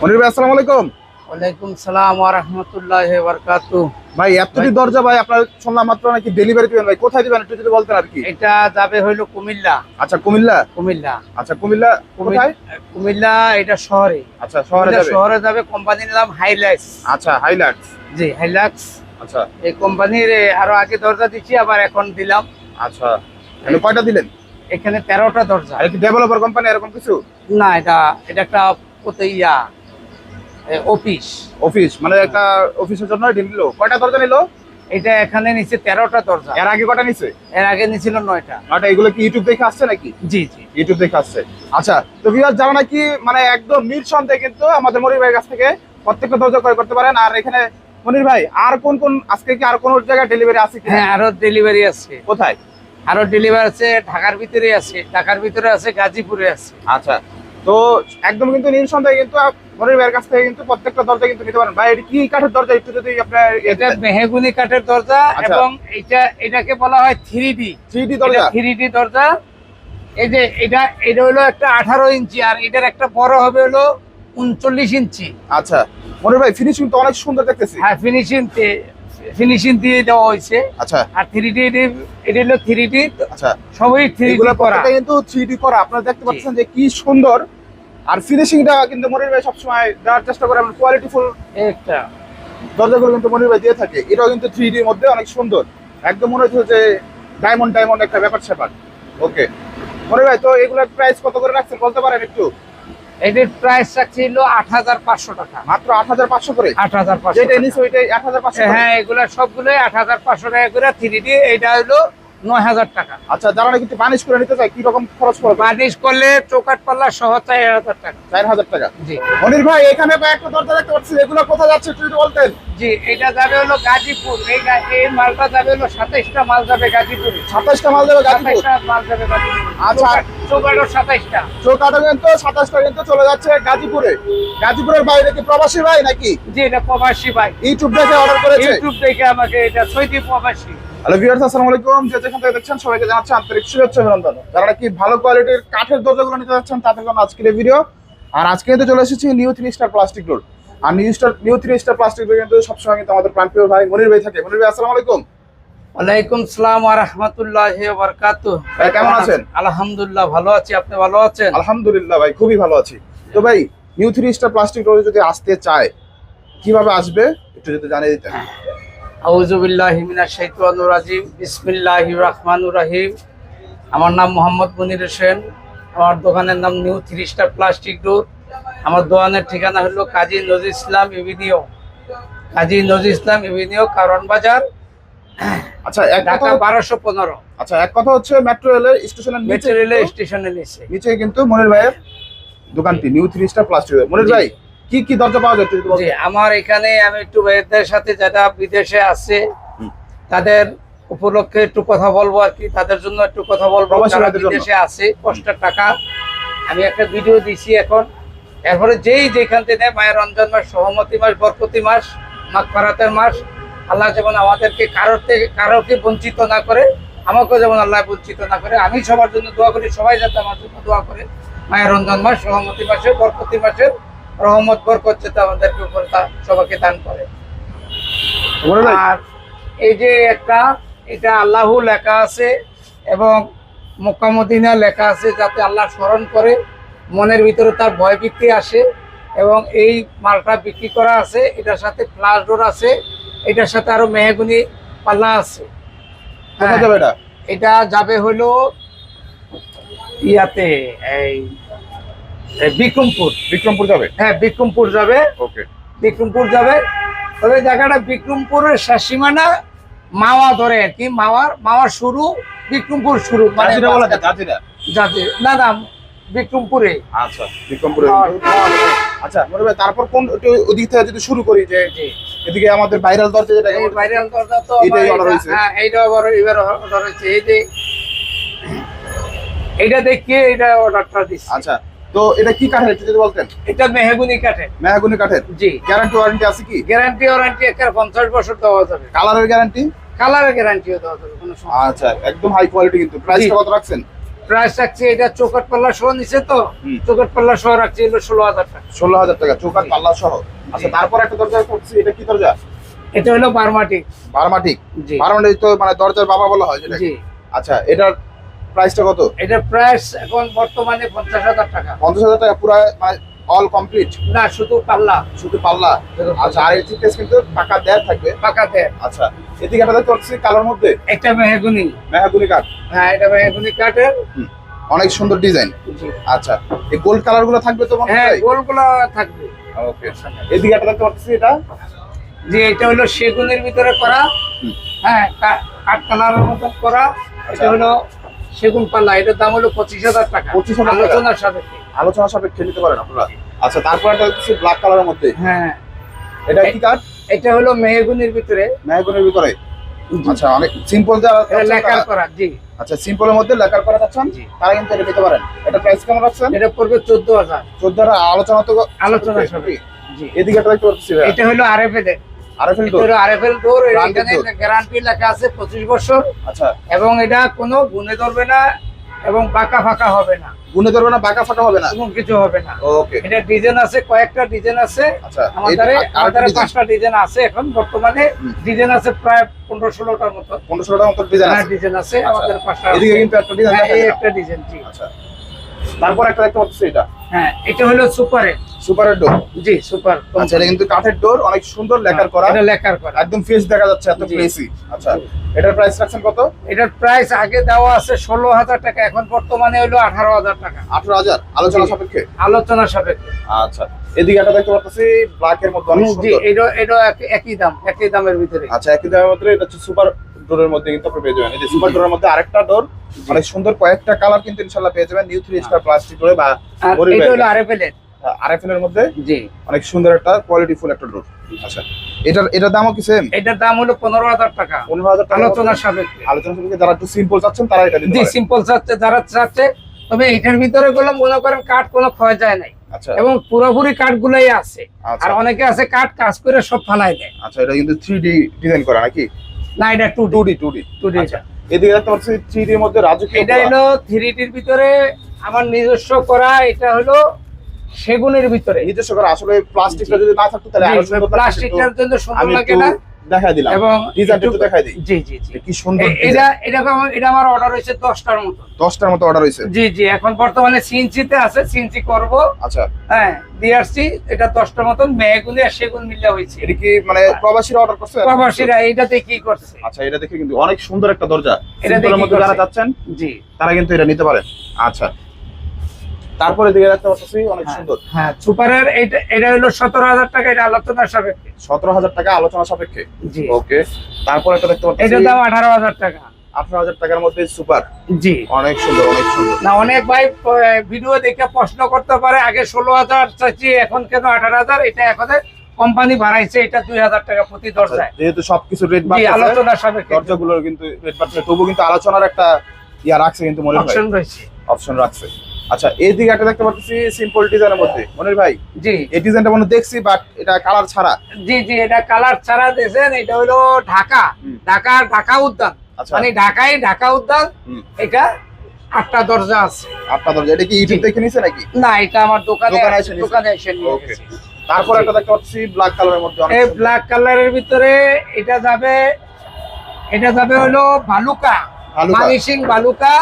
ভাই আসসালামু আলাইকুম। ওয়ালাইকুম সালাম ওয়া রাহমাতুল্লাহি ওয়া বারাকাতুহু। ভাই এতটি দরজা ভাই আপনার শুনলাম মাত্র নাকি ডেলিভারি দিবেন ভাই। কোথায় দিবেন একটু যদি বলতেন আর কি? এটা যাবে হইল কুমিল্লা। আচ্ছা কুমিল্লা? কুমিল্লা। আচ্ছা কুমিল্লা কোথায়? কুমিল্লা- এটা শহরে। আচ্ছা শহরে যাবে। শহরে যাবে কোম্পানির নাম হাইলাক্স আচ্ছা জি হাইলাক্স আচ্ছা। এই কোম্পানির আরও আগে দরজা দিচ্ছি আবার এখন দিলাম। আচ্ছা। কয়টা দিলেন? এখানে তেরোটা দরজা। কি ডেভেলপার কোম্পানি এরকম কিছু? না এটা এটা একটা কত ইয়া। অফিস অফিস মানে একটা অফিসের জন্য নিল কয়টা দরজা নিল? এটা এখানে নিচে তেরোটা দরজা। এর আগে কয়টা নিছে? এর আগে নিছিল নয়টা। নয়টা এগুলো কি ইউটিউব দেখে আসছে নাকি? জি জি। ইউটিউব দেখে আসছে। আচ্ছা তো ভিউয়ার যারা নাকি মানে একদম নিঃসন্দেহে কিন্তু আমাদের মনির ভাইয়ের কাছ থেকে প্রত্যেকটা দরজা ক্রয় করতে পারেন। আর এখানে মনির ভাই আর কোন কোন আজকে কি আর কোন জায়গায় ডেলিভারি আছে হ্যাঁ আরও ডেলিভারি আছে। কোথায়? আরও ডেলিভারি আছে ঢাকার ভিতরে আছে। ঢাকার ভিতরে আছে গাজীপুরে আছে। আচ্ছা তো একদম কিন্তু নিঃসন্দেহে কিন্তু মনির ভাইয়ের কাছ থেকে কিন্তু প্রত্যেকটা দরজা কিন্তু নিতে পারেন। ভাই এটা কি কাঠের দরজা? একটু যদি আপনার এটা মেহগুনি কাঠের দরজা আচ্ছা। এবং এটা এটাকে বলা হয় থ্রি ডি থ্রি ডি দরজা? থ্রি ডি দরজা। এই যে এটা এটা হলো একটা আঠারো ইঞ্চি আর এটার একটা বড় হবে হলো উনচল্লিশ ইঞ্চি। আচ্ছা। মনির ভাই ফিনিশিং তো অনেক সুন্দর দেখতেছি। হ্যাঁ ফিনিশিং ফিনিশিং দিয়ে দেওয়া হয়েছে। আচ্ছা। আর থ্রি ডি এটা হলো থ্রি ডি আচ্ছা। সবই থ্রি ডি করা। কিন্তু থ্রি ডি করা। আপনারা দেখতে পাচ্ছেন যে কি সুন্দর আর ফিনিশিংটা কিন্তু মনির ভাই সবসময় দেওয়ার চেষ্টা করে আমরা কোয়ালিটি ফুল একটা দরজাগুলো কিন্তু মনির ভাই দিয়ে থাকে। এটাও কিন্তু থ্রি ডির মধ্যে অনেক সুন্দর। একদম মনে হচ্ছে যে ডায়মন্ড ডায়মন্ড একটা ব্যাপার স্যাপার। ওকে মনির ভাই তো এগুলোর প্রাইস কত করে রাখছেন বলতে পারেন একটু? এটির প্রাইস রাখছিল আট হাজার পাঁচশো টাকা। মাত্র আট হাজার পাঁচশো করে? আট হাজার পাঁচশো যেটা নিচে ওইটাই আট হাজার পাঁচশো হ্যাঁ এগুলা সবগুলোই আট হাজার পাঁচশো টাকা করে। থ্রি ডি এটা হলো নয় হাজার টাকা। আচ্ছা যারা নাকি বানিশ করে নিতে চায় কি রকম খরচ পড়বে? করলে চৌকাট পাল্লা সহ চার হাজার টাকা। চার হাজার টাকা। জি। মনির ভাই এখানে কয়েকটা দরজা দেখতে পাচ্ছি এগুলো কোথায় যাচ্ছে একটু বলতেন? জি এটা যাবে হলো গাজীপুর। এই এই মালটা যাবে হলো সাতাইশটা মাল যাবে গাজীপুরে। সাতাশটা মাল গাজীপুর? মাল যাবে গাজীপুরে। আচ্ছা। চৌকাটো সাতাইশটা। চৌকাটা কিন্তু সাতাশটা কিন্তু চলে যাচ্ছে গাজীপুরে। গাজীপুরের বাইরে কি প্রবাসী ভাই নাকি? জি এটা প্রবাসী ভাই। ইউটিউব দেখে অর্ডার করেছে? ইউটিউব দেখে আমাকে এটা সৈদি প্রবাসী। হ্যালো ভিউয়ার্স আসসালামু আলাইকুম। যে যেখান থেকে দেখছেন সবাইকে জানাচ্ছি আন্তরিক শুভেচ্ছা অভিনন্দন। যারা নাকি ভালো কোয়ালিটির কাঠের দরজাগুলো নিতে যাচ্ছেন তাদের জন্য আজকের এই ভিডিও আর আজকে কিন্তু চলে এসেছি new three star plastic road আর new star new three star plastic road কিন্তু সবসময় কিন্তু আমাদের প্রাণপ্রিয় ভাই মনির ভাই থাকে। মনির ভাই আসসালামু আলাইকুম। ওয়ালাইকুম সালাম ওয়া রাহমাতুল্লাহি ওয়া বারাকাতুহু। ভাই, কেমন আছেন? আলহামদুলিল্লাহ ভালো আছি। আপনি ভালো আছেন? আলহামদুলিল্লাহ ভাই খুবই ভালো আছি। তো ভাই নিউ থ্রি স্টার প্লাস্টিক রোডে যদি আসতে চায় কীভাবে আসবে? একটু যদি জানিয়ে দিতেন। আউযু বিল্লাহি মিনাশ শাইতানির রাজিম। বিসমিল্লাহির রাহমানির রহিম। আমার নাম মোহাম্মদ মনির হোসেন। আমার দোকানের নাম new three star plastic door আমার দোকানের ঠিকানা হলো কাজী নজরুল ইসলাম এভিনিউ। কাজী নজরুল ইসলাম এভিনিউ কারণ বাজার। আচ্ছা এক ঢাকা বারোশো পনেরো। আচ্ছা এক কথা হচ্ছে মেট্রো রেলের স্টেশনের নিচে মেট্রো স্টেশনের নিচে। নিচে কিন্তু মনির ভাইয়ের দোকানটি new three star plastic Monir ভাই কি কি দরজা পাওয়া বলতেন? আমার এখানে আমি একটু ভাইদের সাথে যারা বিদেশে আছে তাদের উপলক্ষে একটু কথা বলব আর কি তাদের জন্য একটু কথা বলব। বিদেশে আছে কষ্টের টাকা। আমি একটা ভিডিও দিছি এখন। এরপরে যেই যেখান থেকে মায়ের রমজান মাস সহমতি মাস বরপতি মাস মাঘ ফারাতের মাস আল্লাহ যেমন আমাদেরকে কারোর থেকে কারোকে বঞ্চিত না করে আমাকেও যেমন আল্লাহ বঞ্চিত না করে আমি সবার জন্য দোয়া করি সবাই যাতে আমার জন্য দোয়া করে। মায়ের রমজান মাস সহমতি মাসে বরপতি মাসের রহমত বরকত আমাদেরকে উপর সবাইকে দান করে। আর এই যে একটা এটা আল্লাহু লেখা আছে এবং মোকামদিনা লেখা আছে যাতে আল্লাহ স্মরণ করে মনের ভিতরে তার ভয় ভীতি আসে এবং এই মালটা বিক্রি করা আছে এটার সাথে ফ্লাশ ডোর আছে এটার সাথে আরও মেহগুনি পাল্লা আছে। এটা যাবে হলো ইয়াতে এই বিক্রমপুর। বিক্রমপুর যাবে? হ্যাঁ বিক্রমপুর যাবে। ওকে। বিক্রমপুর যাবে। তবে জায়গাটা বিক্রমপুরের শেষ সীমানা মাওয়া ধরে আর কি মাওয়ার মাওয়ার শুরু বিক্রমপুর শুরু মানে যাতে না না বিক্রমপুরে। আচ্ছা বিক্রমপুরে। আচ্ছা মনির ভাই তারপর কোন ওদিক থেকে যদি শুরু করি যে এদিকে আমাদের ভাইরাল দরজা যেটা এই ভাইরাল দরজা তো এটাই এটা- হয়েছে। হ্যাঁ এইটা আবার এবার অর্ডার হয়েছে। এই যে এইটা দেখিয়ে এটা অর্ডারটা দিচ্ছি। আচ্ছা তো এটা কি কাঠের একটু যদি বলতেন? এটা মেহগুনি কাঠে মেহাগুনি কাঠের? জি। গ্যারান্টি ওয়ারেন্টি আছে কি? গ্যারান্টি ওয়ারান্টি একটা পঞ্চাশ বছর দেওয়া যাবে। কালারের গ্যারান্টি কালারের গ্যারান্টিও দেওয়া যাবে কোনো সমস্যা আচ্ছা একদম হাই কোয়ালিটি কিন্তু। প্রাইসটা কত রাখছেন? প্রাইস রাখছি এটা চৌকাট পাল্লা সহ নিছে তো। চৌকাট পাল্লা সহ রাখছি হলো ষোলো হাজার টাকা। ষোলো হাজার টাকা চৌকাট পাল্লা সহ। আচ্ছা তারপর একটা দরজা করছি এটা কি দরজা? এটা হলো বারমাটি। বারমাটিক জি। বারমাটিক তো মানে দরজার বাবা বলা হয় জি। আচ্ছা এটার প্রাইসটা কত? এটা প্রাইস এখন বর্তমানে পঞ্চাশ হাজার টাকা। পঞ্চাশ হাজার টাকা পুরো অল কমপ্লিট না শুধু পাল্লা। শুধু পাল্লা? আচ্ছা আর এই কিন্তু পাকা দেয়া থাকবে? পাকাতে আচ্ছা এদিকে একটা দেখতে কালোর মধ্যে? একটা মেহগুনি। মেহাগুনি কাঠ। হ্যাঁ এটা মেহগুনি কাঠের। অনেক সুন্দর ডিজাইন। আচ্ছা এই গোল্ড কালারগুলো থাকবে তো মনে হ্যাঁ হয়? গোলগুলো থাকবে। ওকে এদিকে একটা দেখতে পাচ্ছি এটা। যে এটা হলো সেগুনের ভিতরে করা। হ্যাঁ কাঠ কালারের মতো করা। এটা আচ্ছা। হলো সেগুন পাল্লা এটার দাম হলো পঁচিশ হাজার টাকা। 25,000 টাকা? আলোচনার সাপেক্ষে। আলোচনা সাপেক্ষে নিতে পারেন আপনারা। আচ্ছা তারপর একটা হচ্ছে ব্ল্যাক কালারের মধ্যে। হ্যাঁ। এটা কি কাঠ? এটা হলো মেহগুনির ভিতরে। মেহগুনির ভিতরে। আচ্ছা অনেক সিম্পল লেখার করা জি। আচ্ছা সিম্পলের মধ্যে লেখার করা যাচ্ছেন জি। তারা কিন্তু এটা নিতে পারেন। এটা প্রাইস কেমন রাখছেন? এটা পড়বে চোদ্দ হাজার। চোদ্দ হাজার আলোচনা তো আলোচনা সাপেক্ষে। সাপেক্ষে। জি। এদিকে এটা হলো আরএফএল এর আরএফএল এটা ডোর আরএফএল ডোর এখানে গ্যারান্টি লেখা আছে পঁচিশ বছর। আচ্ছা। এবং এটা কোনো গুনে ধরবে না এবং বাঁকা ফাঁকা হবে না। গুনে ধরবে না বাঁকা ফাটা হবে না? এবং কিছু হবে না। ওকে এটা ডিজাইন আছে কয়েকটা ডিজাইন আছে। আচ্ছা আমাদের আমাদের পাঁচটা ডিজাইন আছে এখন বর্তমানে ডিজাইন আছে প্রায় পনেরো ষোলোটার মতো। পনেরো ষোলোটার মতো ডিজাইন আছে। ডিজাইন আছে আচ্ছা। আমাদের পাঁচটা এদিকে কিন্তু একটা ডিজাইন হ্যাঁ, দেখা একটা ডিজাইন জি। আচ্ছা। তারপর একটা দেখতে পাচ্ছি এটা। হ্যাঁ এটা হলো সুপারের সুপারের ডোর জি সুপার আচ্ছা এটা কিন্তু কাঠের ডোর অনেক সুন্দর লেখার করা। এটা লেখার করা। একদম ফেস দেখা যাচ্ছে এত জি। আচ্ছা এটার প্রাইস রাখছেন কত? এটার প্রাইস আগে দেওয়া আছে ষোলো হাজার টাকা এখন বর্তমানে হলো আঠারো হাজার টাকা। আঠারো হাজার? আলোচনা সাপেক্ষে? আলোচনা সাপেক্ষে। আচ্ছা এদিকে একটা দেখতে পাচ্ছি ব্ল্যাক এর মধ্যে অনেক সুন্দর। এটা এটা একই দাম একই দামের ভিতরে। আচ্ছা একই দামের মধ্যে এটা হচ্ছে সুপার ডোরের মধ্যে কিন্তু আপনি পেয়ে যাবেন। এই যে সুপার ডোরের মধ্যে আরেকটা ডোর অনেক সুন্দর কয়েকটা কালার কিন্তু ইনশাআল্লাহ পেয়ে যাবেন নিউ থ্রি স্টার প্লাস্টিক ডোরে বা এটা হলো আরএফএল এর আরএফএল এর মধ্যে জি। অনেক সুন্দর একটা কোয়ালিটি ফুল একটা ডোর আচ্ছা এটার এটার দামও কি সেম এটার দাম হলো পনেরো হাজার টাকা। পনেরো হাজার টাকা। আলোচনার সাপেক্ষে। আলোচনা সাপেক্ষে যারা একটু সিম্পল চাচ্ছেন তারা এটা নিতে জি সিম্পল চাচ্ছে যারা চাচ্ছে তবে এটার ভিতরে গুলো মনে করেন কাঠ কোনো ক্ষয় যায় নাই। আচ্ছা। এবং পুরোপুরি কাঠ গুলাই আছে। আচ্ছা। আর অনেকে আছে কাঠ কাজ করে সব ফালাই দেয়। আচ্ছা এটা কিন্তু থ্রি ডি ডিজাইন করা নাকি? না এটা two two D two D two D আচ্ছা এদিকে দেখতে পাচ্ছি থ্রি ডির মধ্যে রাজকীয় এটা। হলো থ্রি ডির ভিতরে আমার নিজস্ব করা এটা হলো সেগুনের ভিতরে। নিজস্ব করা আসলে প্লাস্টিকটা যদি না থাকতো তাহলে আরও সুন্দর প্লাস্টিকটার জন্য সুন্দর লাগে না দেখাই দিলাম। এবং ডিজাইনটা একটু দেখাই দিই। জি জি জি। কি সুন্দর এটা এটা এটা আমার অর্ডার হয়েছে দশটার মতো। দশটার মতো অর্ডার হয়েছে। জি জি এখন বর্তমানে আছে সিনসি করব। আচ্ছা। হ্যাঁ ডিআরসি এটা দশটার মতন মেয়েগুলি আর সেগুন মিলে হয়েছে। এটা কি মানে প্রবাসীরা অর্ডার করছে? প্রবাসীরা এইটাতে কি করছে? আচ্ছা এটা দেখে কিন্তু অনেক সুন্দর একটা দরজা। এটা দেখি যারা যাচ্ছেন জি। তারা কিন্তু এটা নিতে পারেন আচ্ছা তারপরে দিকে দেখতে পাচ্ছি অনেক হ্যাঁ। সুন্দর। হ্যাঁ সুপারের এটা এটা হলো সতেরো হাজার টাকা এটা আলোচনার সাপেক্ষে। সতেরো হাজার টাকা আলোচনা সাপেক্ষে? জি। ওকে তারপরে একটা দেখতে পাচ্ছি। এটার দাম আঠারো হাজার টাকা। আঠারো হাজার টাকার মধ্যে সুপার। জি। অনেক সুন্দর অনেক সুন্দর। না অনেক ভাই ভিডিও দেখে প্রশ্ন করতে পারে আগে ষোলো হাজার চাচ্ছি এখন কেন আঠারো হাজার? এটা এখন কোম্পানি বাড়াইছে এটা দুই হাজার টাকা প্রতি দরজায়। যেহেতু সবকিছু রেট জি আলোচনার সাপেক্ষে। দরজাগুলোর কিন্তু রেট বাড়ছে তবু কিন্তু আলোচনার একটা ইয়া রাখছে কিন্তু মনে রয়েছে। অপশন রাখছে। আচ্ছা এই দিকে একটা দেখতে পাচ্ছি সিম্পল ডিজাইনের মধ্যে। মনির ভাই জি। এই ডিজাইনটা মনে দেখছি বাট এটা কালার ছাড়া। জি জি এটা কালার ছাড়া দিয়েছেন এটা হলো ঢাকা। হুম। ঢাকা ঢাকা উদ্যান। আচ্ছা। মানে ঢাকায় ঢাকা উদ্যান এটা আটটা দরজা আছে। আপনার দরজা। এটা কি ইউটিউব দেখে নিছে নাকি? না এটা আমার দোকানে দোকানে এসে নিয়ে তারপর একটা দেখতে পাচ্ছি ব্ল্যাক কালারের মধ্যে এই। ব্ল্যাক কালারের ভিতরে এটা যাবে এটা যাবে হলো ভালুকা। মানিসিং বালুকা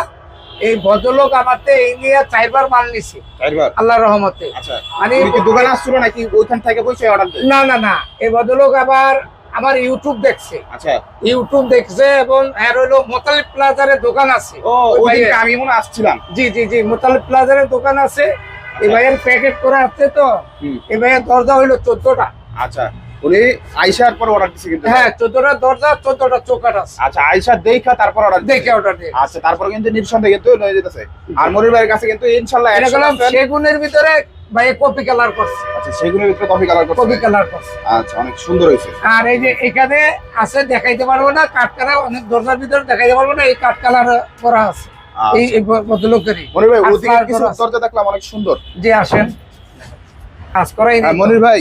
এই ভদ্রলোক আমাতে এই নিয়ে চারবার মাল নিছে। চারবার? আল্লাহ রহমতে। আচ্ছা। মানে দোকানে আসছিল নাকি ওইখান থেকে বসে অর্ডার না না না। এই ভদ্রলোক আবার আমার ইউটিউব দেখছে। আচ্ছা। ইউটিউব দেখছে এবং এর হলো মোতালিব প্লাজারের দোকান আছে। ও আমি মনে আসছিলাম। জি জি জি মোতালিব প্লাজারের দোকান আছে। এই ভাইয়ের প্যাকেট করা আছে তো। এই ভাইয়ের দরজা হইল চোদ্দটা। আচ্ছা। উনি আইসার পর অর্ডার দিছে কিন্তু হ্যাঁ চোদ্দটা দরজা চোদ্দটা চৌকাট আছে। আচ্ছা আইসা দেখা তারপর অর্ডার দেখে অর্ডার দিয়ে। আচ্ছা তারপর কিন্তু নিঃসন্দেহে কিন্তু লয়ে যেতেছে। আর মনির ভাইয়ের কাছে কিন্তু ইনশাআল্লাহ এটা গেলাম সেগুনের ভিতরে ভাইয়ে কপি কালার করছে। আচ্ছা সেগুলোর ভিতরে কফি কালার কপি কালার করছে। আচ্ছা অনেক সুন্দর হয়েছে। আর এই যে এখানে আছে দেখাইতে পারব না কাঠ কালার অনেক দরজার ভিতরে দেখাইতে পারব না এই কাঠ কালার করা আছে। এই আচ্ছা। ভদ্রলোকেরই মনির ভাই ওদিকে কিছু দরজা দেখলাম অনেক সুন্দর। যে আসেন। কাজ করাই। মনির ভাই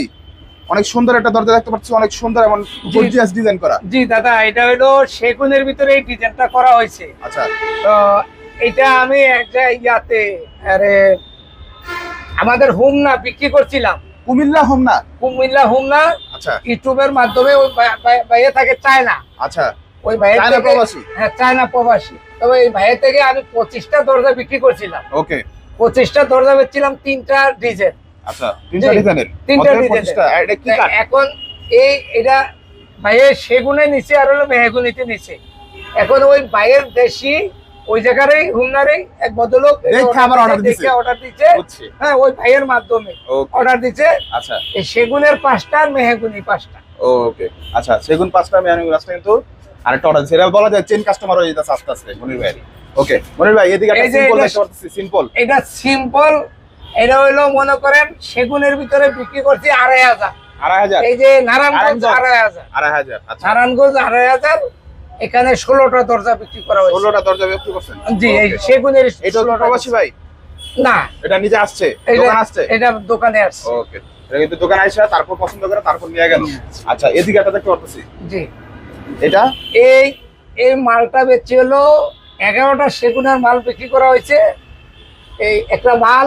অনেক সুন্দর একটা দরজা দেখতে পাচ্ছি অনেক সুন্দর এবং গর্জিয়াস ডিজাইন করা। জি দাদা এটা হলো সেগুনের ভিতরে এই ডিজাইনটা করা হয়েছে। আচ্ছা। তো এটা আমি এক জায়গায় ইয়াতে আরে আমাদের হুমনা বিক্রি করছিলাম। কুমিল্লা হোম না কুমিল্লা হোম না আচ্ছা। ইউটিউবের মাধ্যমে ওই ভাই- ভাই- ভাইয়া থাকে চায়না। আচ্ছা। ওই ভাইয়ের চায়না প্রবাসী? হ্যাঁ চায়না প্রবাসী। তবে এই ভাইয়ের থেকে আমি পঁচিশটা দরজা বিক্রি করছিলাম। ওকে। পঁচিশটা দরজা বেচছিলাম তিনটা ডিজাইন। আচ্ছা তিনটা ডিজাইনের এখন এই এটা ভাইয়ের সেগুনে নিচে আর হলো মেহগুনিতে নিচে এখন ওই দেশি ওই জায়গারই এক ভদ্রলোক অর্ডার দিচ্ছে হ্যাঁ ওই ভাইয়ের মাধ্যমে অর্ডার দিচ্ছে আচ্ছা। এই সেগুনের পাঁচটা আর মেহগুনি পাঁচটা। ওকে আচ্ছা সেগুন পাঁচটা রাস্তা কিন্তু আরেকটা অর্ডার সেটা বলা যায় চেন কাস্টমার হয়ে আস্তে আস্তে মনির ভাই। ওকে মনির ভাই এদিকে সিম্পল এটা সিম্পল এটা হইল মনে করেন সেগুনের ভিতরে বিক্রি করছি আড়াই হাজার। আড়াই হাজার? এই যে নারায়ণগঞ্জ। আড়াই হাজার? আড়াই হাজার। আচ্ছা। নারায়ণগঞ্জ আড়াই হাজার এখানে ষোলোটা দরজা বিক্রি করা হয়েছে। ষোলোটা দরজা বিক্রি করছেন? জি এই সেগুনের এটা প্রবাসী ভাই? না। এটা নিজে আসছে? এটা দোকান আসছে? এটা দোকানে আসছে। ওকে এটা কিন্তু দোকানে তারপর পছন্দ করে তারপর নিয়ে গেল। আচ্ছা এদিকে দেখতে পাচ্ছি জি। এটা? এই এই মালটা বেচে হলো এগারোটা সেগুনের মাল বিক্রি করা হয়েছে। এই একটা মাল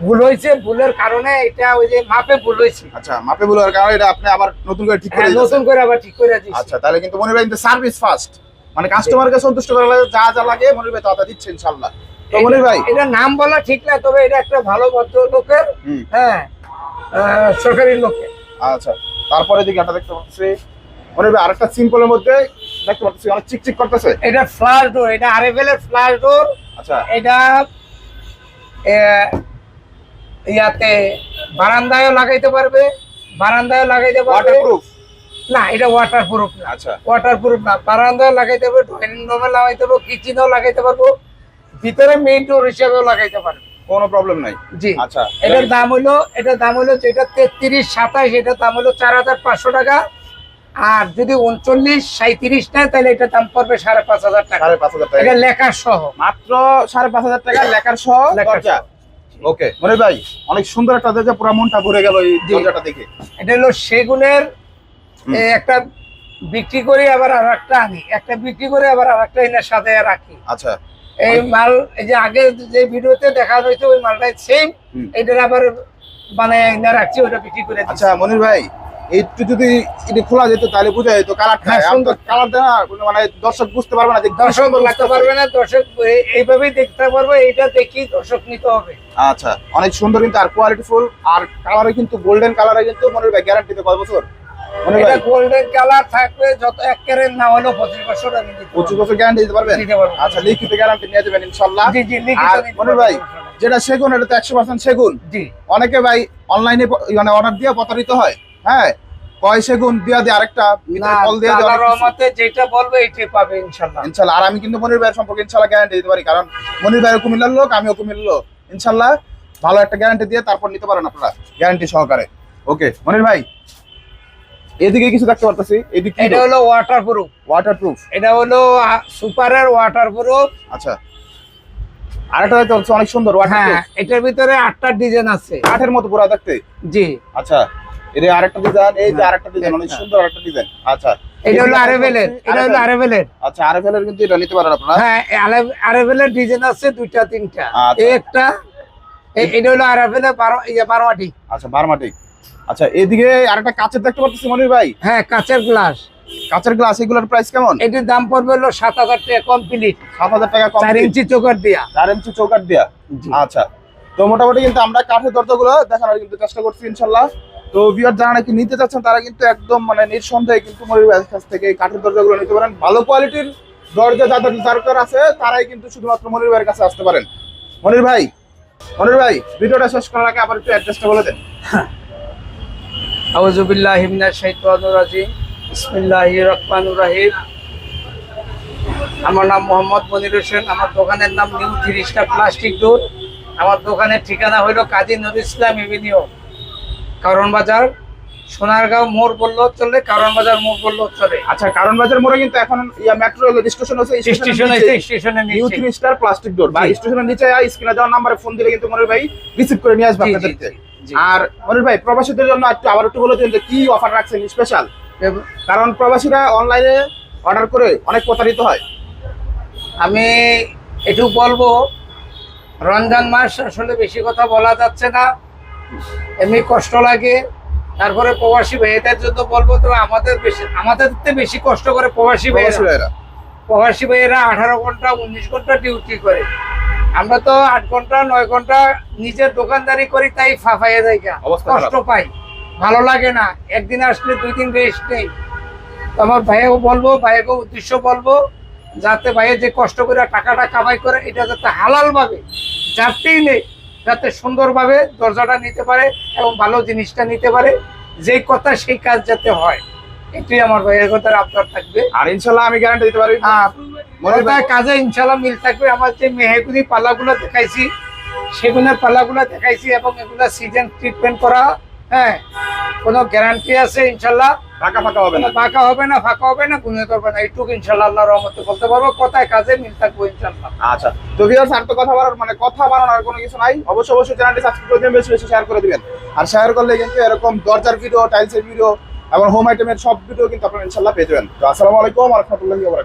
ভুল হয়েছে ভুলের কারণে এটা ওই যে মাপে ভুল হয়েছে। আচ্ছা মাপে বলার কারণে এটা আপনি আবার নতুন করে ঠিক করে হ্যাঁ, নতুন করে আবার ঠিক করে দিচ্ছি আচ্ছা তাহলে কিন্তু মনির ভাই সার্ভিস ফার্স্ট মানে কাস্টমারকে সন্তুষ্ট করার লাগে যা যা লাগে মনির ভাই তা দিচ্ছে ইনশাআল্লাহ। তো মনির ভাই এটা নাম বলা ঠিক না তবে এটা একটা ভালো ভদ্র লোকের হুম। হ্যাঁ সরকারি লোকের। আচ্ছা তারপরে দিকে একটা দেখতে পাচ্ছি। মনির ভাই আরেকটা সিম্পলের মধ্যে দেখতে পাচ্ছি অনেক চিকচিক করতেছে। এটা ফ্লাশ ডোর এটা আরেভেলের ফ্লাশ ডোর আচ্ছা। এটা ইয়াতে বারান্দায়ও লাগাইতে পারবে বারান্দায়ও লাগাইতে পারবে। না এটা ওয়াটার প্রুফ না। আচ্ছা। ওয়াটার প্রুফ না বারান্দায় লাগাইতে পারবে ড্রয়িং রুমে লাগাইতে পারব কিচেনেও লাগাইতে পারব ভিতরে মেইন ডোর হিসেবেও লাগাইতে পারবে। কোনো প্রবলেম নাই। জি। আচ্ছা এটার দাম হলো এটার দাম হলো যেটা তেত্রিশ সাতাশ এটার দাম হলো চার হাজার পাঁচশো টাকা। আর যদি উনচল্লিশ সাঁত্রিশ নেয় তাহলে এটা দাম পড়বে সাড়ে পাঁচ হাজার টাকা। সাড়ে পাঁচ হাজার টাকা। এটা লেখার সহ। মাত্র সাড়ে পাঁচ হাজার টাকা লেখার সহ লেখার। ওকে মনির ভাই অনেক সুন্দর একটা দেখে পুরো মনটা ভরে গেল এই দরজাটা দেখে। এটা হলো সেগুনের একটা বিক্রি করি আবার আর একটা আনি। একটা বিক্রি করে আবার আর একটা এনে সাথে রাখি। আচ্ছা। এই মাল এই যে আগে যে ভিডিওতে দেখা হয়েছে ওই মালটাই সেম। এটার আবার মানে এনে রাখছি ওটা বিক্রি করে আচ্ছা মনির ভাই একটু যদি এটি খোলা যেত তাহলে বোঝা যেত হ্যাঁ, সুন্দর। কালার দেয় না মানে দর্শক বুঝতে পারবে না দর্শক লাগতেছে। পারবে না দর্শক এইভাবেই দেখতে পারবে এইটা দেখি দর্শক নিতে হবে। আচ্ছা অনেক সুন্দর কিন্তু আর কোয়ালিটি ফুল আর কালারে কিন্তু গোল্ডেন কালারে কিন্তু মনির ভাই গ্যারান্টিতে কয় বছর? এটা গোল্ডেন কালার থাকবে যত এক ক্যারেট না হলেও পঁচিশ বছর আমি পঁচিশ বছর গ্যারান্টি দিতে পারবেন? আচ্ছা লিখিত গ্যারান্টি নিয়ে যাবেন ইনশাল্লাহ জি জি লিখিত মনির ভাই যেটা সেগুন এটা তো একশো পার্সেন্ট সেগুন। জি। অনেকে ভাই অনলাইনে মানে অর্ডার দিয়ে প্রতারিত হয়। হ্যাঁ কয় সেগুন দিয়া দিয়ে আরেকটা না কল দিয়ে দেওয়া রহমতে যেটা বলবে এটাই পাবে ইনশাল্লাহ। ইনশাল্লাহ আর আমি কিন্তু মনির ভাইয়ের সম্পর্কে গ্যারান্টি দিতে পারি কারণ মনির ভাইয়ের কুমিল্লার লোক আমিও কুমিল্লার লোক ভালো একটা গ্যারান্টি দিয়ে তারপর নিতে পারেন আপনারা গ্যারান্টি সহকারে। ওকে মনির ভাই এদিকে কিছু দেখতে পারতেছি এদিকে এটা হলো ওয়াটার প্রুফ ওয়াটার প্রুফ এটা হলো সুপারের ওয়াটার প্রুফ আচ্ছা। আরেকটা দেখতে অনেক সুন্দর হ্যাঁ এটার ভিতরে আটটা ডিজাইন আছে। কাঠের মতো পুরো দেখতে? জি। আচ্ছা। এর আরেকটা ডিজাইন এই যে হ্যাঁ, আরেকটা ডিজাইন অনেক সুন্দর আরেকটা ডিজাইন আচ্ছা। এটা হলো এদিকে এটা হলো পাচ্ছি আচ্ছা আরএফএল কিন্তু এটা নিতে পারেন আপনারা। হ্যাঁ আরেভেলের ডিজাইন আছে দুইটা তিনটা। আচ্ছা। এই একটা এটা হলো আরেভেলের বারো ইয়ে বারোয়াটি আচ্ছা বারমাটিক আচ্ছা এদিকে আরেকটা কাচের দেখতে পাচ্ছি মনির ভাই? হ্যাঁ কাঁচের গ্লাস কাচের গ্লাস এগুলোর প্রাইস কেমন? এটির দাম পড়বে হলো সাত হাজার টাকা কমপ্লিট টাকা ইঞ্চি চোকার দিয়া। ইঞ্চি চৌকাট দিয়া। আচ্ছা। তো মোটামুটি কিন্তু আমরা কাঠের দরজাগুলো দেখানোর কিন্তু চেষ্টা করছি ইনশাল্লাহ। তো ভিউয়ার যারা নাকি নিতে চাচ্ছেন, তারা কিন্তু একদম মানে নিঃসন্দেহে কিন্তু ভাইয়ের কাছ থেকে কাঠের দরজাগুলো নিতে পারেন। ভালো কোয়ালিটির দরজা যাদের দরকার আছে, তারাই কিন্তু শুধুমাত্র মনির ভাইয়ের কাছে আসতে পারেন। মনির ভাই মনির ভাই, ভিডিওটা শেষ করার আগে আবার একটু অ্যাড্রেসটা বলে দেন। আউযুবিল্লাহ হিমিনাশ শাইতানির রাজিম। বিসমিল্লাহির রহমানির রহিম। আমার নাম মোহাম্মদ মনির হোসেন। আমার দোকানের নাম নিউ স্টার প্লাস্টিক ডোর আমার দোকানের ঠিকানা হলো কাজী নজরুল ইসলাম এভিনিউ। কারণ বাজার সোনারগাঁও মোড় বলল চলে কারণ বাজার মোড় বলল চলে। আচ্ছা কারণ বাজার মোড়ে কিন্তু এখন ইয়া মেট্রো স্টেশন আছে স্টেশন আছে স্টেশনের নিউ নিচে। থ্রি স্টার প্লাস্টিক ডোর বা স্টেশনের নিচে স্ক্রিনে দেওয়া নাম্বারে ফোন দিলে কিন্তু মনির ভাই রিসিভ করে নিয়ে আসবে আপনাদেরকে। আর মনির ভাই প্রবাসীদের জন্য একটু আবার একটু বলে দিন যে কি অফার রাখছেন স্পেশাল কারণ প্রবাসীরা অনলাইনে অর্ডার করে অনেক প্রতারিত হয়। আমি একটু বলব রমজান মাস আসলে বেশি কথা বলা যাচ্ছে না। এমনি কষ্ট লাগে। তারপরে প্রবাসী ভাইয়েদের জন্য বলব তো আমাদের বেশি আমাদের বেশি কষ্ট করে প্রবাসী ভাইয়েরা। ভাইয়েরা। প্রবাসী ভাইয়েরা আঠারো ঘণ্টা উনিশ ঘণ্টা ডিউটি করে। আমরা তো আট ঘণ্টা নয় ঘণ্টা নিজের দোকানদারি করি তাই ফাফাইয়া যাই কষ্ট পাই। ভালো লাগে না। একদিন আসলে দুই দিন রেস্ট নেই। আমার ভাইয়াকে বলব ভাইয়াকে উদ্দেশ্য বলব যাতে ভাইয়া যে কষ্ট করে টাকাটা কামাই করে এটা যাতে হালাল ভাবে যাতেই নেই। যাতে সুন্দরভাবে দরজাটা নিতে পারে এবং ভালো জিনিসটা নিতে পারে। যে কথা সেই কাজ যাতে হয়। এটাই আমার ভাইয়ের কথার আপনার থাকবে। আর ইনশাল্লাহ আমি গ্যারান্টি দিতে পারি মনে কথা কাজে ইনশাল্লাহ মিল থাকবে। আমার যে মেহেগুনি পাল্লাগুলো দেখাইছি সেগুলোর পাল্লাগুলো দেখাইছি এবং এগুলো সিজন ট্রিটমেন্ট করা হ্যাঁ কোনো গ্যারান্টি আছে ইনশাল্লাহ? ফাঁকা হবে না। ফাঁকা হবে না ফাঁকা হবে না গুনে করবে না এইটুকু ইনশাল্লাহ আল্লাহ রহমতে বলতে পারব। কথায় কাজে মিল থাকব ইনশাল্লাহ। আচ্ছা তো ভিউয়ার্স আর তো কথা বলার মানে কথা কোনো কিছু নাই। অবশ্যই অবশ্যই চ্যানেলটি সাবস্ক্রাইব করে দিবেন বেশি বেশি শেয়ার করে দিবেন। আর শেয়ার করলে কিন্তু এরকম দরজার ভিডিও টাইলসের ভিডিও এবং হোম আইটেমের সব ভিডিও কিন্তু আপনারা ইনশাল্লাহ পেয়ে যাবেন। তো আসসালামু আলাইকুম ওয়া রাহমাতুল্লাহি ওয়া বারাকাতুহু।